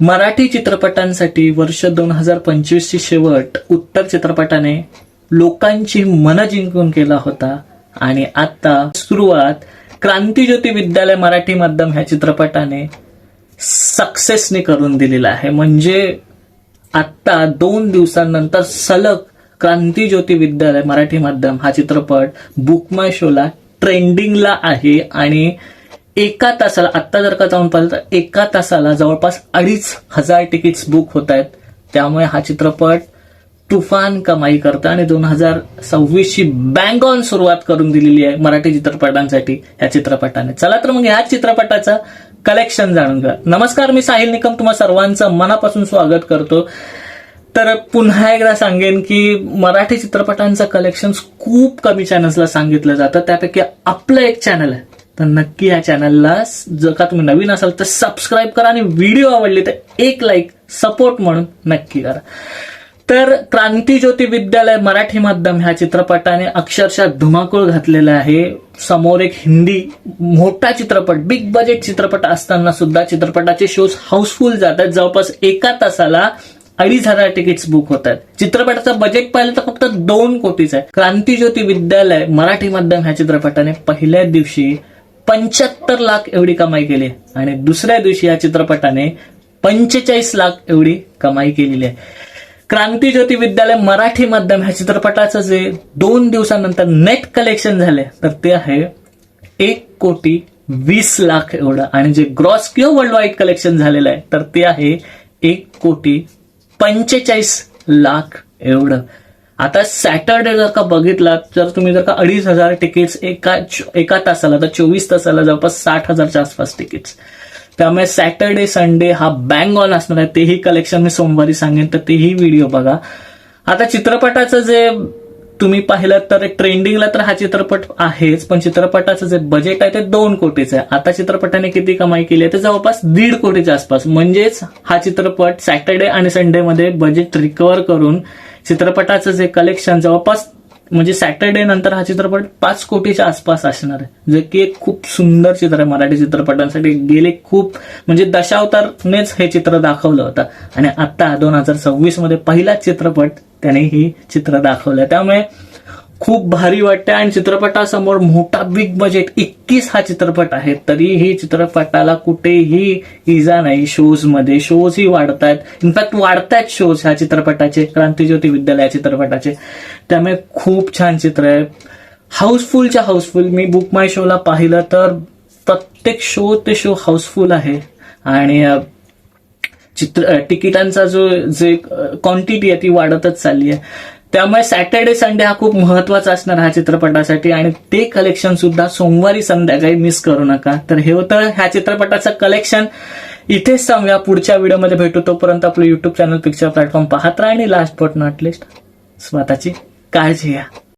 मराठी चित्रपटांसाठी वर्ष दोन हजार पंचवीसची शेवट उत्तर चित्रपटाने लोकांची मनं जिंकून केला होता. आणि आता सुरुवात क्रांतीज्योती विद्यालय मराठी माध्यम ह्या चित्रपटाने सक्सेसने करून दिलेला आहे. म्हणजे आत्ता दोन दिवसांनंतर सलग क्रांतीज्योती विद्यालय मराठी माध्यम हा चित्रपट बुकमाय शोला ट्रेंडिंगला आहे. आणि एका तासाला आत्ता जर का जाऊन पाहिलं तर एका तासाला जवळपास अडीच हजार तिकीट्स बुक होत आहेत. त्यामुळे हा चित्रपट तुफान कमाई करतं आणि दोन हजार सव्वीसची बँक ऑन सुरुवात करून दिलेली आहे मराठी चित्रपटांसाठी या चित्रपटाने. चला तर मग ह्या चित्रपटाचं कलेक्शन जाणून घ्या नमस्कार मी साहिल निकम. तुम्हा सर्वांचं मनापासून स्वागत करतो. तर पुन्हा एकदा सांगेन की मराठी चित्रपटांचं कलेक्शन खूप कमी चॅनल्सला सांगितलं जातं. त्यापैकी आपलं एक चॅनल आहे. तर नक्की या चॅनलला जर का तुम्ही नवीन असाल तर सबस्क्राईब करा आणि व्हिडिओ आवडली तर एक लाईक सपोर्ट म्हणून नक्की करा. तर क्रांतीज्योती विद्यालय मराठी माध्यम ह्या चित्रपटाने अक्षरशः धुमाकूळ घातलेला आहे. समोर एक हिंदी मोठा चित्रपट बिग बजेट चित्रपट असताना सुद्धा चित्रपटाचे शोज हाऊसफुल जातात. जवळपास एका तासाला अडीच हजार तिकीट्स बुक होतात. चित्रपटाचं बजेट पाहिलं तर फक्त दोन कोटीच आहे. क्रांतीज्योती विद्यालय मराठी माध्यम ह्या चित्रपटाने पहिल्या दिवशी पंच्याहत्तर लाख एवढी कमाई केली आणि दुसऱ्या दिवशी या चित्रपटाने पंचेचाळीस लाख एवढी कमाई केलेली आहे. क्रांती ज्योती विद्यालय मराठी माध्यम ह्या चित्रपटाचं जे दोन दिवसानंतर नेट कलेक्शन झाले तर ते आहे एक कोटी वीस लाख एवढं. आणि जे ग्रॉस किंवा वर्ल्ड वाईड कलेक्शन झालेलं आहे तर ते आहे एक कोटी पंचेचाळीस लाख एवढं. आता सॅटरडे जर का बघितलात तर तुम्ही जर का अडीच हजार तिकीट्स एका एका तासाला तर चोवीस तासाला जवळपास साठ हजारच्या आसपास तिकीट्स त्यामुळे सॅटरडे संडे हा बँग ऑन असणार आहे. तेही कलेक्शन मी सोमवारी सांगेन तर तेही व्हिडिओ बघा. आता चित्रपटाचं जे तुम्ही पाहिलं तर ट्रेंडिंगला तर हा चित्रपट आहेच पण चित्रपटाचं जे बजेट आहे ते दोन कोटीचं आहे. आता चित्रपटाने किती कमाई केली आहे ते जवळपास दीड कोटीच्या आसपास. म्हणजेच हा चित्रपट सॅटर्डे आणि संडेमध्ये बजेट रिकवर करून चित्रपटाचं जे कलेक्शन जवळपास म्हणजे सॅटर्डे नंतर हा चित्रपट पाच कोटीच्या आसपास असणार आहे. जे की एक खूप सुंदर चित्र आहे मराठी चित्रपटांसाठी. गेले खूप म्हणजे दशावतारनेच हे चित्र दाखवलं होतं. आणि आता दोन हजार सव्वीसमध्ये पहिलाच चित्रपट त्याने ही चित्र दाखवलं. त्यामुळे खूप भारी वाटते आणि चित्रपटासमोर मोठा बिग बजेट इतकीच हा चित्रपट आहे तरीही चित्रपटाला कुठेही इजा नाही. शोजमध्ये शोजही वाढत आहेत इनफॅक्ट वाढतायत शोज ह्या चित्रपटाचे. क्रांतीज्योती विद्यालय या चित्रपटाचे. त्यामुळे खूप छान चित्र आहे. हाऊसफुलच्या हाऊसफुल मी बुक माय शोला पाहिलं तर प्रत्येक शो ते शो हाऊसफुल आहे. आणि चित्र तिकिटांचा जो जे क्वांटिटी आहे ती वाढतच चालली आहे. त्यामुळे सॅटर्डे संडे हा खूप महत्त्वाचा असणार हा चित्रपटासाठी आणि ते कलेक्शन सुद्धा सोमवारी संध्याकाळी मिस करू नका. तर हे होतं ह्या चित्रपटाचं कलेक्शन इथेच सांगूया पुढच्या व्हिडिओमध्ये भेटू. तोपर्यंत आपलं युट्यूब चॅनल पिक्चर प्लॅटफॉर्म पाहत राहा आणि लास्ट बट नॉट लिस्ट स्वतःची काळजी घ्या.